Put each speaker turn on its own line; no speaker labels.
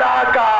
Dhaka.